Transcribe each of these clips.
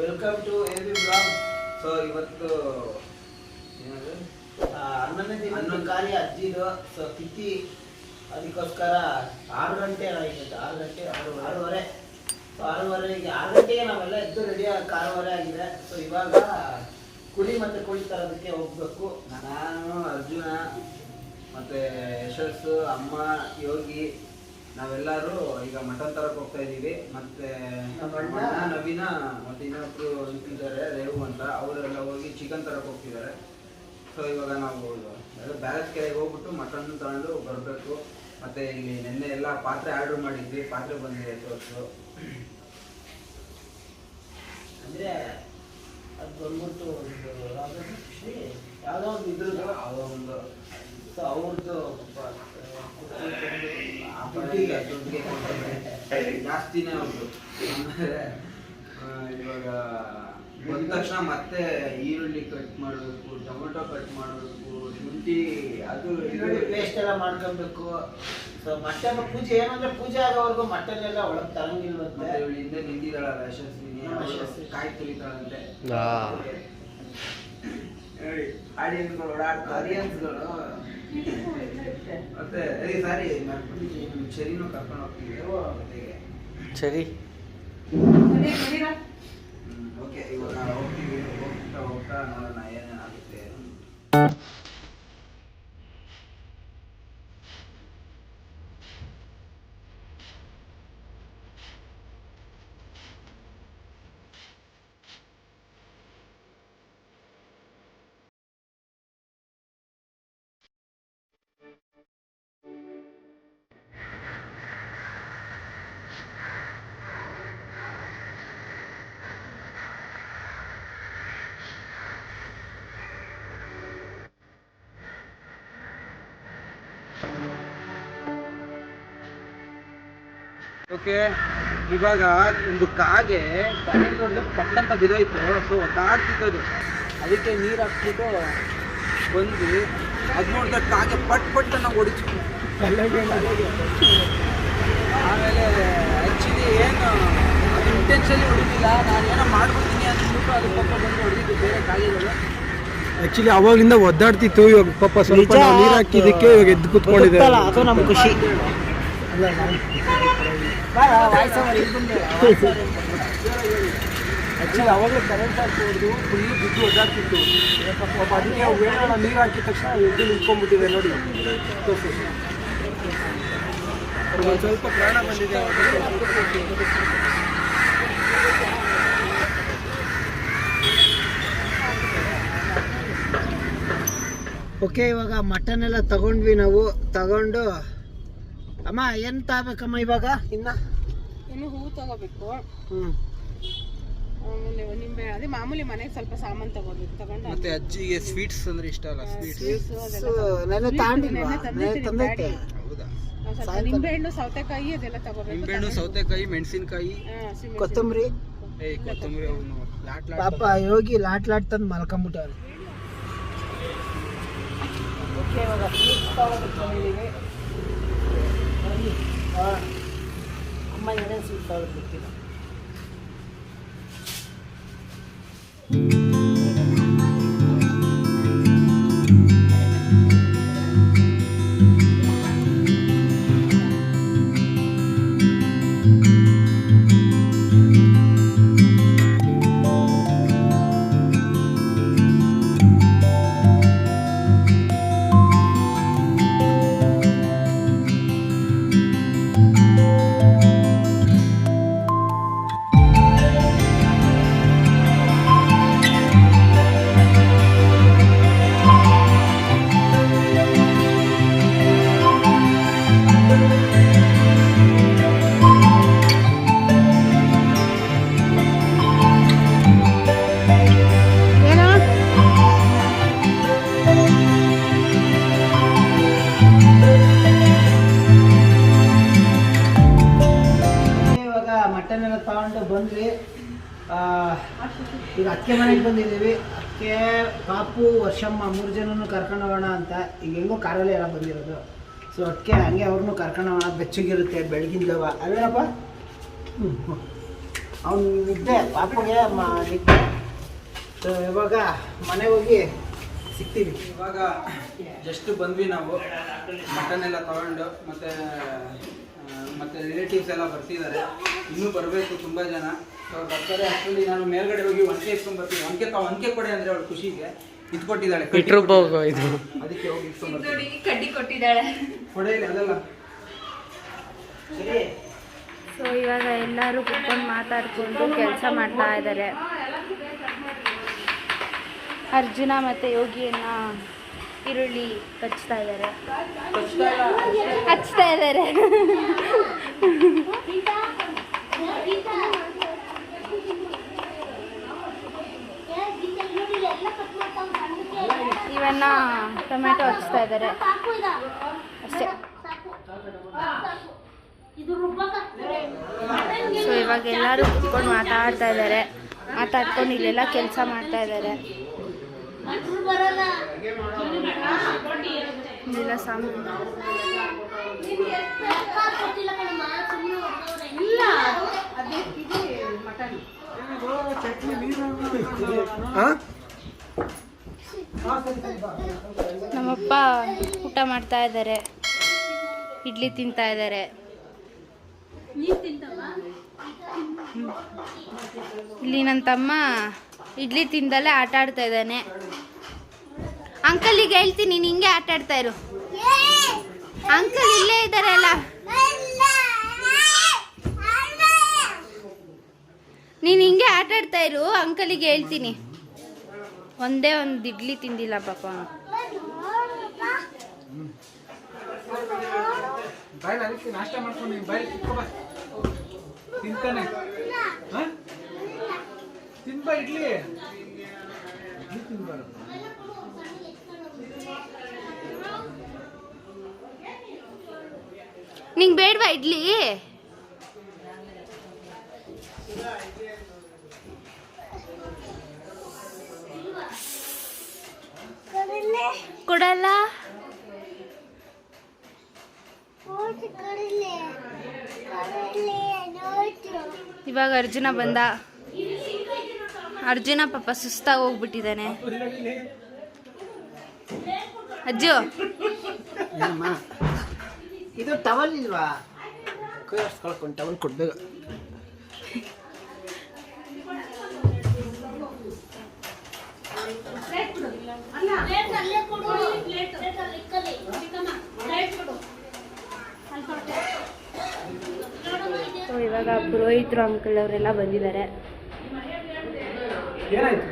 Welcome to every blog so ಇವತ್ತು ಏನದು? ಹನ್ನೊಂದನೇ ದಿನ ಹನ್ನೊಂದು ಖಾಲಿ ಅಜ್ಜಿದು ಸೊ ತಿಥಿ ಅದಕ್ಕೋಸ್ಕರ ಆರು ಗಂಟೆ ಆಗಿದೆ ಆರು ಗಂಟೆ ಆರು ಆರೂವರೆ. ಸೊ ಆರೂವರೆಗೆ ಆರು ಗಂಟೆಗೆ ನಾವೆಲ್ಲ ಎದ್ದು ರೆಡಿ ಆರೂವರೆ ಆಗಿದೆ. ಸೊ ಇವಾಗ ಕುಡಿ ಮತ್ತು ಕುಳಿ ತರೋದಕ್ಕೆ ಹೋಗ್ಬೇಕು. ನಾನು ಅರ್ಜುನ ಮತ್ತು ಯಶಸ್ಸು ಅಮ್ಮ ಯೋಗಿ ನಾವೆಲ್ಲರೂ ಈಗ ಮಟನ್ ತರಕ್ ಹೋಗ್ತಾ ಇದೀವಿ ಮತ್ತೆ ನಮ್ಮ ನವೀನ ಮತ್ತೆ ಇನ್ನೊಬ್ರು ಅಂತಿದ್ದಾರೆ ರೇವು ಅಂತ ಅವರೆಲ್ಲ ಹೋಗಿ ಚಿಕನ್ ತರಕ್ ಹೋಗ್ತಿದ್ದಾರೆ. ಸೊ ಇವಾಗ ನಾವು ಬ್ಯಾಲೆನ್ಸ್ ಕೆರೆಗೆ ಹೋಗ್ಬಿಟ್ಟು ಮಟನ್ ತಗೊಂಡು ಬರಬೇಕು. ಮತ್ತೆ ಇಲ್ಲಿ ನಿನ್ನೆ ಎಲ್ಲ ಪಾತ್ರೆ ಆರ್ಡರ್ ಮಾಡಿದ್ವಿ ಪಾತ್ರೆ ಬಂದಿದೆ ತೋರಿಸು. ಅಂದ್ರೆ ಅದು ಬಂದ್ಬಿಟ್ಟು ಒಂದು ಯಾವ್ದು ಒಂದು ಇದ್ರದ್ದು. ಒಂದು ಸೊ ಅವ್ರದ್ದು ಜಾಸ್ತಿನೇ ಉಂಟು ಇವಾಗ ಬಂದ ತಕ್ಷಣ ಮತ್ತೆ ಈರುಳ್ಳಿ ಕಟ್ ಮಾಡಬೇಕು ಟೊಮೆಟೊ ಕಟ್ ಮಾಡಬೇಕು ಶುಂಠಿ ಅದು ಈರುಳ್ಳಿ ಪೇಸ್ಟ್ ಎಲ್ಲ ಮಾಡ್ಕೊಬೇಕು ಸೊ ಮತ್ತೆ ಪೂಜೆ ಏನಂದ್ರೆ ಪೂಜೆ ಆಗೋವರೆಗೂ ಮಟನ್ ಎಲ್ಲ ಒಳಗೆ ತರಂಗಿಲ್ವಂತೆ ಇವಳು ಹಿಂದೆ ಯಶಸ್ವಿನಿ. ಕಾಯಿ ತುಳಿತಾಳಂತೆ. ನೋಡಿ ಆಡಿಯನ್ಸ್ಗಳು ಆಡಿಯನ್ಸ್ಗಳು ಮತ್ತೆ ಸಾರಿ ಚರಿನೂ ಕರ್ಕೊಂಡು ಹೋಗ್ತೀವಿ ಜೊತೆಗೆ ಸರಿ ಓಕೆ ಇವಾಗ ಹೋಗ್ತೀವಿ. ಹೋಗ್ತಾ ಹೋಗ್ತಾ ನೋಡೋಣ ಏನೇನಾಗುತ್ತೆ ಓಕೆ ಇವಾಗ ಒಂದು ಕಾಗೆ ತಲೆಗೆ ಪಟ್ಟಂತ ಬಿದ್ದೋಯ್ತು. ಸೊ ಒದ್ದಾಡ್ತಿದ್ದದು ಅದಕ್ಕೆ ನೀರು ಹಾಕ್ಬಿಟ್ಟು ಬಂದು ಅದು ನೋಡಿದ್ರೆ ಕಾಗೆ ಪಟ್ ಪಟ್ ನಾವು ಹೊಡಿತು. ಆಮೇಲೆ ಆ್ಯಕ್ಚುಲಿ ಏನು ಅದು ಇಂಟೆನ್ಷನ್ಲಿ ಹೊಡಿತಿಲ್ಲ ನಾನು ಏನೋ ಮಾಡ್ಬಿಡ್ತೀನಿ ಅಂದ್ಬಿಟ್ಟು ಅದು ಪಾಪ ಬಂದು ಹೊಡೆದಿದ್ದು ಬೇರೆ ಕಾಗೆಗಳು. ಆಕ್ಚುಲಿ ಅವಾಗಿಂದ ಒದ್ದಾಡ್ತಿತ್ತು. ಇವಾಗ ಪಾಪ ಸ್ವಲ್ಪ ನೀರು ಹಾಕಿದ್ದಕ್ಕೆ ಇವಾಗ ಎದ್ದು ಕೂತ್ಕೊಂಡಿದೆ ಅದು ನಮ್ಗೆ ಖುಷಿ. ಕರೆಂಟ್ ತಕ್ಷಣ ಎದ್ದು ನೋಡಿ. ಸ್ವಲ್ಪ ಪ್ರಾಣ ಬಂದಿದೆ ಓಕೆ ಇವಾಗ ಮಟನ್ ಎಲ್ಲ ತಗೊಂಡ್ವಿ ನಾವು. ತಗೊಂಡು ಅಮ್ಮ ಏನ್ ತಗೋಬೇಕಮ್ಮ ಇವಾಗ? ಇನ್ನ? ಇನ್ನು ಹೂವು ತಗೋಬೇಕು. ಹ್ಮ್. ಆಮೇಲೆ ನಿಂಬೆ ಅದೇ ಮಾಮೂಲಿ ಮನೆಗೆ ಸ್ವಲ್ಪ ಸಾಮಾನು ತಗೋಬೇಕು ತಗೊಂಡು ಮತ್ತೆ ಅಜ್ಜಿಗೆ ಸ್ವೀಟ್ಸ್ ಅಂದ್ರೆ ಇಷ್ಟ ಅಲ್ಲ ಸ್ವೀಟ್ಸ್ ಸೊ ನೆನೆ ತಾಂಡಿಲ್ವಾ ನೆನ್ನೆ ತಂದೈತೆ ಹೌದಾ? ಸ್ವಲ್ಪ ನಿಂಬೆಹಣ್ಣು ಸೌತೆಕಾಯಿ ಅದೆಲ್ಲ ತಗೋಬೇಕು ನಿಂಬೆಹಣ್ಣು ಸೌತೆಕಾಯಿ ಮೆಣಸಿನಕಾಯಿ. ಹಾ. ಕೊತ್ತಂಬರಿ. ಏಯ್ ಕೊತ್ತಂಬರಿ ಅವನು ಲಾಟ್ ಲಾಟ್ ಪಾಪ ಯೋಗಿ ಲಾಟ್ ಲಾಟ್ ತಂದು ಮಲ್ಕೊಂಬಿಟ್ಟವ್ರೆ ಓಕೆ ಇವಾಗ ಸ್ವೀಟ್ ತಗೊಂಡಿದ್ದೀವಿ ಬನ್ನಿ அம்மா என்ன சொல்லிட்டாலும் பிடிக்கணும் ಬಂದಿದ್ದೀವಿ ಅಕ್ಕೆ ಪಾಪು ವರ್ಷಮ್ಮ ಮೂರು ಜನನು ಕರ್ಕೊಂಡು ಹೋಗೋಣ ಅಂತ ಈಗ ಹೆಂಗೋ ಕಾರಲ್ಲಿ ಎಲ್ಲ ಬಂದಿರೋದು. ಸೊ ಅದಕ್ಕೆ ಹಂಗೆ ಅವ್ರನ್ನೂ ಕರ್ಕೊಂಡು ಹೋಗೋಣ. ಬೆಚ್ಚಗಿರುತ್ತೆ, ಬೆಳಗಿನ ಜಾವ. ಅಲ್ವೇನಪ್ಪ ಹ್ಞೂ ಅವ್ನು ನಿದ್ದೆ, ಪಾಪಗೆ ನಿದ್ದೆ. ಸೊ ಇವಾಗ ಮನೆ ಹೋಗಿ ಸಿಗ್ತೀವಿ. ಇವಾಗ ಜಸ್ಟ್ ಬಂದ್ವಿ ನಾವು. ಮಟನ್ ಎಲ್ಲ ತಗೊಂಡು, ಮತ್ತೆ ಮತ್ತೆ ರಿಲೇಟಿವ್ಸ್ ಎಲ್ಲ ಬರ್ತಿದ್ದಾರೆ. ಇನ್ನೂ ಬರಬೇಕು ತುಂಬ ಜನ. ಸೊ ಅವ್ರು ಬರ್ತಾರೆ. ಅಷ್ಟರಲ್ಲಿ ನಾನು ಮೇಲ್ಗಡೆ ಹೋಗಿ ಒಂಕೆ ಇಸ್ಕೊಂಡು ಬರ್ತೀನಿ ಒಂಕೆ ಒಂಕೆ ಒನಕೆ ಕೊಡಿ ಅಂದರೆ ಅವಳು ಖುಷಿಗೆ ಇದು ಕೊಟ್ಟಿದ್ದಾಳೆ. ಇದು. ಅದಕ್ಕೆ ಹೋಗಿ ಇಸ್ಕೊಂಡ್ ಬರ್ತೀನಿ. ಕಡ್ಡಿ ಕೊಟ್ಟಿದ್ದಾಳೆ. ಕೊಡೆ ಅದಲ್ಲ ಅದೆಲ್ಲ. ಸರಿ. ಸೊ ಇವಾಗ ಎಲ್ಲರೂ ಕುತ್ಕೊಂಡು ಮಾತಾಡ್ಕೊಂಡು ಕೆಲಸ ಮಾಡ್ತಾ ಇದ್ದಾರೆ. ಅರ್ಜುನ ಮತ್ತು ಯೋಗಿಯನ್ನ ಈರುಳ್ಳಿ ಕಚ್ತಾ ಇದ್ದಾರೆ. ಹಚ್ತಾ ಇದ್ದಾರೆ ಇವನ್ನ ಟೊಮೆಟೊ ಹಚ್ತಾ ಇದ್ದಾರೆ ಅಷ್ಟೇ. ಸೊ ಇವಾಗ ಎಲ್ಲರೂ ಕುತ್ಕೊಂಡು ಮಾತಾಡ್ತಾ ಇದ್ದಾರೆ ಮಾತಾಡ್ಕೊಂಡು ಇಲ್ಲೆಲ್ಲ ಕೆಲಸ ಮಾಡ್ತಾ ಇದ್ದಾರೆ ನಮ್ಮಪ್ಪ ಊಟ ಮಾಡ್ತಾ ಇದ್ದಾರೆ. ಇಡ್ಲಿ ತಿಂತಾ ಇದ್ದಾರೆ. ಇಲ್ಲಿ ನನ್ನ ತಮ್ಮ ಇಡ್ಲಿ ತಿಂದಲೇ ಆಟ ಆಡ್ತಾ ಇದ್ದಾನೆ. ಅಂಕಲ್ ಈಗ ಹೇಳ್ತೀನಿ, ನೀನು ಹಿಂಗೆ ಆಟ ಆಡ್ತಾ ಇರು. ಅಂಕಲ್ ಇಲ್ಲೇ ಇದ್ದಾರೆ ಅಲ್ಲ. ನೀನು ಹಿಂಗೆ ಆಟ ಆಡ್ತಾ ಇರು ಅಂಕಲಿಗೆ ಹೇಳ್ತೀನಿ. ಒಂದೇ ಒಂದು ಇಡ್ಲಿ ತಿಂದಿಲ್ಲ ಪಾಪ ಇಡ್ಲಿ. ನಿಂಗೆ ಬೇಡವಾ ಇಡ್ಲಿ? ಕೊಡಲ್ಲ? ಇವಾಗ ಅರ್ಜುನ ಬಂದ. ಅರ್ಜುನ ಪಾಪ ಸುಸ್ತಾಗಿ ಹೋಗ್ಬಿಟ್ಟಿದ್ದಾನೆ. ಅಜ್ಜು. ಇದು ಟವಲ್ ಇಲ್ವಾ? ಕೈ ಕಳ್ಕೊಂಡು ಟವಲ್ ಕೊಡ್ಬೇಕು ಸೊ ಇವಾಗ ಪುರೋಹಿತರು ಅಂಕಲ್ ಅವರೆಲ್ಲ ಬಂದಿದ್ದಾರೆ. ಏನಾಯ್ತು?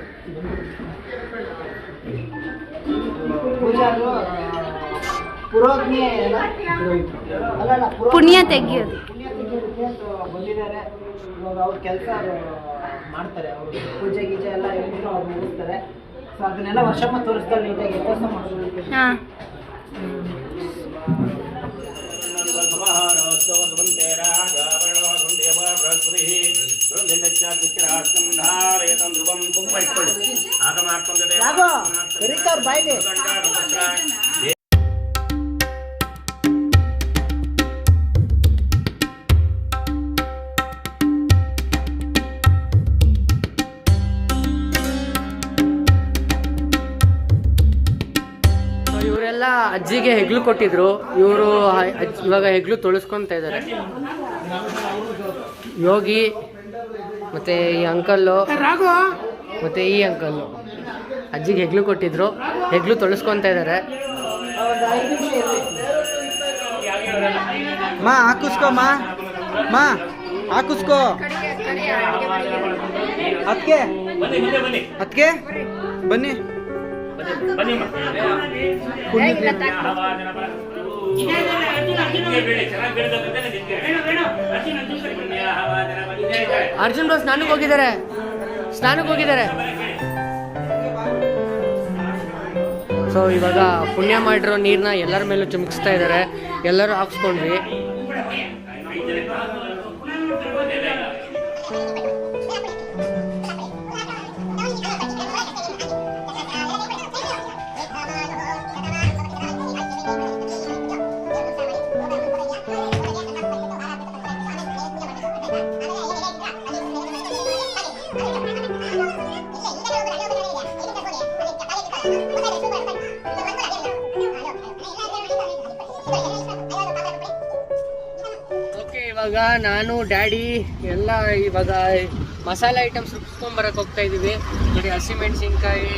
ಅಲ್ಲ ಪುಣ್ಯ ತೆಗಿಯೋದು. ಪುಣ್ಯ ತೆಗಿಯೋದಕ್ಕೆ ಸೊ ಬಂದಿದ್ದಾರೆ. ಇವಾಗ ಅವ್ರ ಕೆಲಸ ಮಾಡ್ತಾರೆ ಅವರು ಪೂಜೆ ಗೀಜೆ ಎಲ್ಲ ಅವ್ರು ಮುಗಿಸ್ತಾರೆ. ಸೊ ಅದನ್ನೆಲ್ಲ ವರ್ಷಮ್ಮ ತೋರಿಸ್ತಾರೆ ನೀಟಾಗಿ ಕೆಲಸ ಮಾಡ್ತಾರೆ. ಬಾಯ್ಲಿ ಅಜ್ಜಿಗೆ ಹೆಗ್ಲು ಕೊಟ್ಟಿದ್ರು. ಇವರು ಇವಾಗ ಹೆಗ್ಲು ತೊಳಸ್ಕೊಂತ ಇದ್ದಾರೆ ಯೋಗಿ ಮತ್ತೆ ಈ ಅಂಕಲ್ಲು ಮತ್ತೆ ಈ ಅಂಕಲ್ಲು. ಅಜ್ಜಿಗೆ ಹೆಗ್ಲು ಕೊಟ್ಟಿದ್ರು. ಹೆಗ್ಲು ತೊಳಸ್ಕೊಂತ ಇದ್ದಾರೆ ಮಾ ಹಾಕಿಸ್ಕೋ ಮಾ. ಮಾ ಹಾಕಿಸ್ಕೋ. ಅದಕ್ಕೆ ಅದಕ್ಕೆ ಬನ್ನಿ. ಅರ್ಜುನ್ ಬಾಸ್ ಸ್ನಾನಕ್ಕೆ ಹೋಗಿದ್ದಾರೆ. ಸ್ನಾನಕ್ಕೆ ಹೋಗಿದ್ದಾರೆ. ಸೊ ಇವಾಗ ಪುಣ್ಯ ಮಾಡಿರೋ ನೀರನ್ನ ಎಲ್ಲರ ಮೇಲೂ ಚುಮುಕಿಸ್ತಾ ಇದ್ದಾರೆ. ಎಲ್ಲರೂ ಹಾಕ್ಸ್ಕೊಂಡ್ವಿ. ಇವಾಗ ನಾನು ಡ್ಯಾಡಿ ಎಲ್ಲ ಇವಾಗ ಮಸಾಲೆ ಐಟಮ್ಸ್ ರುಬ್ಸ್ಕೊಂಬರಕ್ಕೆ ಹೋಗ್ತಾ ಇದ್ದೀವಿ ನೋಡಿ ಹಸಿಮೆಣಸಿನ್ಕಾಯಿ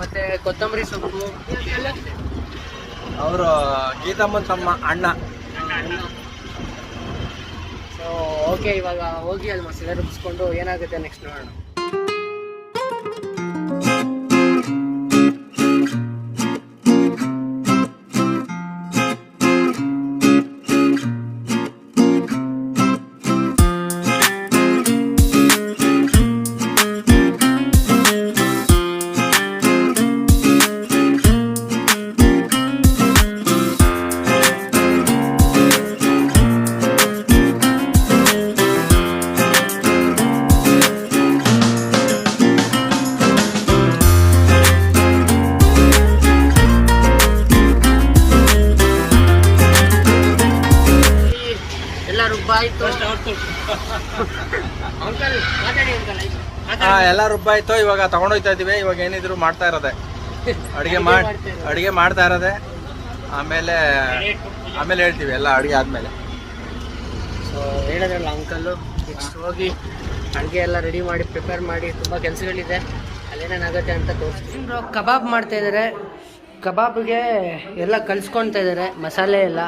ಮತ್ತು ಕೊತ್ತಂಬರಿ ಸೊಪ್ಪು. ಅವರು ಗೀತಮ್ಮ ತಮ್ಮ ಅಣ್ಣ. ಸೊ ಓಕೆ ಇವಾಗ ಹೋಗಿ ಅಲ್ಲಿ ಮಸಾಲೆ ರುಬ್ಸ್ಕೊಂಡು ಏನಾಗುತ್ತೆ ನೆಕ್ಸ್ಟ್ ನೋಡೋಣ. ಎಲ್ಲ ರುಬ್ಬಾಯ್ತು ಇವಾಗ ತಗೊಂಡೋಗ್ತಾ ಇದೀವಿ. ಇವಾಗ ಏನಿದ್ರು ಮಾಡ್ತಾ ಇರೋದೆ. ಅಡಿಗೆ ಮಾಡಿ ಅಡಿಗೆ ಮಾಡ್ತಾ ಇರೋದೆ. ಆಮೇಲೆ ಆಮೇಲೆ ಹೇಳ್ತೀವಿ ಎಲ್ಲ ಅಡಿಗೆ ಆದ್ಮೇಲೆ. ಸೊ ಹೇಳಿದ್ರಲ್ಲ ಅಂಕಲ್ಲು ನೆಕ್ಸ್ಟ್ ಹೋಗಿ ಅಡುಗೆ ಎಲ್ಲ ರೆಡಿ ಮಾಡಿ ಪ್ರಿಪೇರ್ ಮಾಡಿ ತುಂಬ ಕೆಲಸಗಳಿದೆ. ಅಲ್ಲೇನೇನಾಗುತ್ತೆ ಅಂತ ತೋರಿಸ್ತೀನಿ. ಬ್ರೋ ಕಬಾಬ್ ಮಾಡ್ತಾ ಇದ್ದಾರೆ ಕಬಾಬ್ಗೆ ಎಲ್ಲ ಕಲಿಸ್ಕೊಳ್ತಾ ಇದ್ದಾರೆ ಮಸಾಲೆ ಎಲ್ಲ.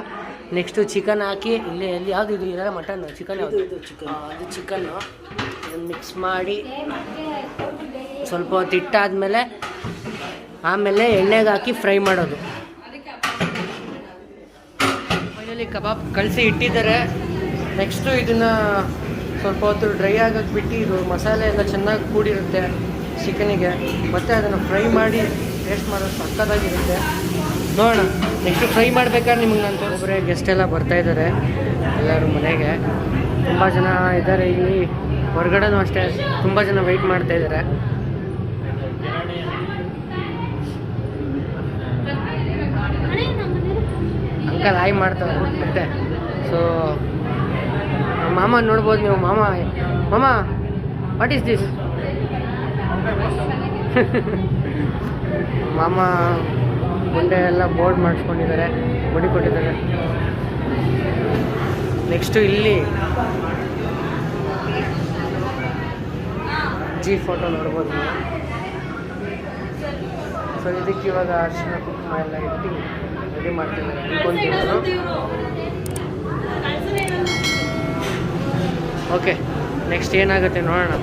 ನೆಕ್ಸ್ಟು ಚಿಕನ್ ಹಾಕಿ ಇಲ್ಲಿ ಎಲ್ಲಿ ಯಾವುದು ಇದು ಇದೆಲ್ಲ ಮಟನ್ ಚಿಕನ್ ಯಾವುದು? ಅದು ಚಿಕನ್ನು ಮಿಕ್ಸ್ ಮಾಡಿ ಸ್ವಲ್ಪ ಹೊತ್ತು ಇಟ್ಟಾದ್ಮೇಲೆ ಆಮೇಲೆ ಎಣ್ಣೆಗೆ ಹಾಕಿ ಫ್ರೈ ಮಾಡೋದು. ಫೈನಲಿ ಕಬಾಬ್ ಕಳಿಸಿ ಇಟ್ಟಿದ್ದಾರೆ. ನೆಕ್ಸ್ಟು ಇದನ್ನು ಸ್ವಲ್ಪ ಹೊತ್ತು ಡ್ರೈ ಆಗಕ್ಕೆ ಬಿಟ್ಟು ಇದು ಮಸಾಲೆ ಎಲ್ಲ ಚೆನ್ನಾಗಿ ಕೂಡಿರುತ್ತೆ ಚಿಕನಿಗೆ. ಮತ್ತು ಅದನ್ನು ಫ್ರೈ ಮಾಡಿ ಟೇಸ್ಟ್ ಮಾಡೋದು ಸಕ್ಕತ್ತಾಗಿರುತ್ತೆ. ನೋಡೋಣ. ನೆಕ್ಸ್ಟು ಫ್ರೈ ಮಾಡ್ಬೇಕಾದ್ರೆ ನಿಮಗೆ ನಾನು ಒಬ್ಬರೇ ಗೆಸ್ಟ್ ಎಲ್ಲ ಬರ್ತಾ ಇದ್ದಾರೆ, ಎಲ್ಲರೂ ಮನೆಗೆ. ತುಂಬ ಜನ ಇದ್ದಾರೆ ಇಲ್ಲಿ. ಹೊರಗಡೆನೂ ಅಷ್ಟೇ, ತುಂಬ ಜನ ವೆಯ್ಟ್ ಮಾಡ್ತಾ ಇದ್ದಾರೆ. ಅಂಕಲ್ ಆಯ್ ಮಾಡ್ತಾರೆ ಮತ್ತೆ. ಸೊ ಮಾಮ ನೋಡ್ಬೋದು ನೀವು, ಮಾಮ. ಮಾಮ ವಾಟ್ ಈಸ್ ದಿಸ್ ಮಾಮ ಮುಂದೆ ಎಲ್ಲ ಬೋರ್ಡ್ ಮಾಡಿಸ್ಕೊಂಡಿದ್ದಾರೆ, ಬಡಿ ಕೊಟ್ಟಿದ್ದಾರೆ. ನೆಕ್ಸ್ಟು ಇಲ್ಲಿ ಜಿ ಫೋಟೋ ನೋಡ್ಬೋದು ಸೊ ಇದಕ್ಕೆ ಇವಾಗ ಅರಿಶಿನ ಕುಂಕುಮ ಎಲ್ಲ ಇಟ್ಟು ರೆಡಿ ಮಾಡ್ತಿದ್ದಾರೆ. ಓಕೆ ನೆಕ್ಸ್ಟ್ ಏನಾಗುತ್ತೆ ನೋಡೋಣ.